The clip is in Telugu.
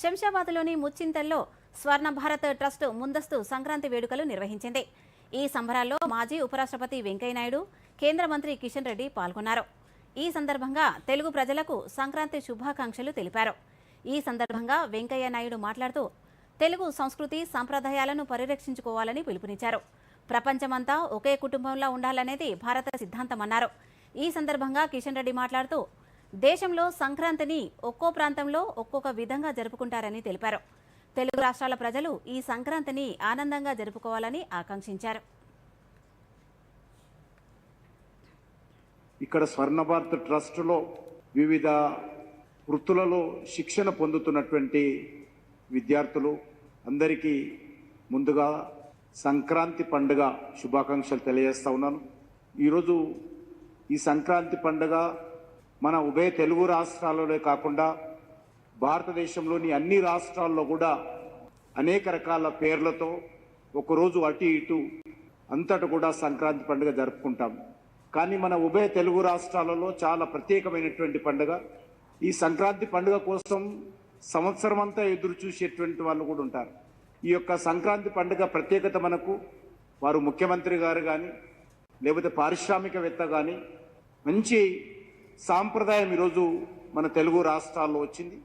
శంషాబాద్లోని ముచ్చింతల్లో స్వర్ణ భారత్ ట్రస్ట్ ముందస్తు సంక్రాంతి వేడుకలు నిర్వహించింది. ఈ సంబరాల్లో మాజీ ఉపరాష్ట్రపతి వెంకయ్యనాయుడు కేంద్ర మంత్రి కిషన్ రెడ్డి పాల్గొన్నారు. ఈ సందర్భంగా తెలుగు ప్రజలకు సంక్రాంతి శుభాకాంక్షలు తెలిపారు. ఈ సందర్భంగా వెంకయ్య నాయుడు మాట్లాడుతూ తెలుగు సంస్కృతి సంప్రదాయాలను పరిరక్షించుకోవాలని పిలుపునిచ్చారు. ప్రపంచమంతా ఒకే కుటుంబంలో ఉండాలనేది భారత సిద్ధాంతమన్నారు. ఈ సందర్భంగా కిషన్ రెడ్డి మాట్లాడుతూ దేశంలో సంక్రాంతిని ఒక్కో ప్రాంతంలో ఒక్కొక్క విధంగా జరుపుకుంటారని తెలిపారు. తెలుగు రాష్ట్రాల ప్రజలు ఈ సంక్రాంతిని ఆనందంగా జరుపుకోవాలని ఆకాంక్షించారు. ఇక్కడ స్వర్ణ భారత్ ట్రస్టులో వివిధ వృత్తులలో శిక్షణ పొందుతున్నటువంటి విద్యార్థులు అందరికీ ముందుగా సంక్రాంతి పండుగ శుభాకాంక్షలు తెలియజేస్తా ఉన్నాను. ఈరోజు ఈ సంక్రాంతి పండుగ మన ఉభయ తెలుగు రాష్ట్రాల్లోనే కాకుండా భారతదేశంలోని అన్ని రాష్ట్రాల్లో కూడా అనేక రకాల పేర్లతో ఒకరోజు అటు ఇటు అంతటా కూడా సంక్రాంతి పండుగ జరుపుకుంటాం. కానీ మన ఉభయ తెలుగు రాష్ట్రాలలో చాలా ప్రత్యేకమైనటువంటి పండుగ. ఈ సంక్రాంతి పండుగ కోసం సంవత్సరం అంతా ఎదురు చూసేటువంటి వాళ్ళు కూడా ఉంటారు. ఈ యొక్క సంక్రాంతి పండుగ ప్రత్యేకత మనకు వారు ముఖ్యమంత్రి గారు కానీ లేకపోతే పారిశ్రామికవేత్త కానీ మంచి సాంప్రదాయం ఈరోజు మన తెలుగు రాష్ట్రాల్లో వచ్చింది.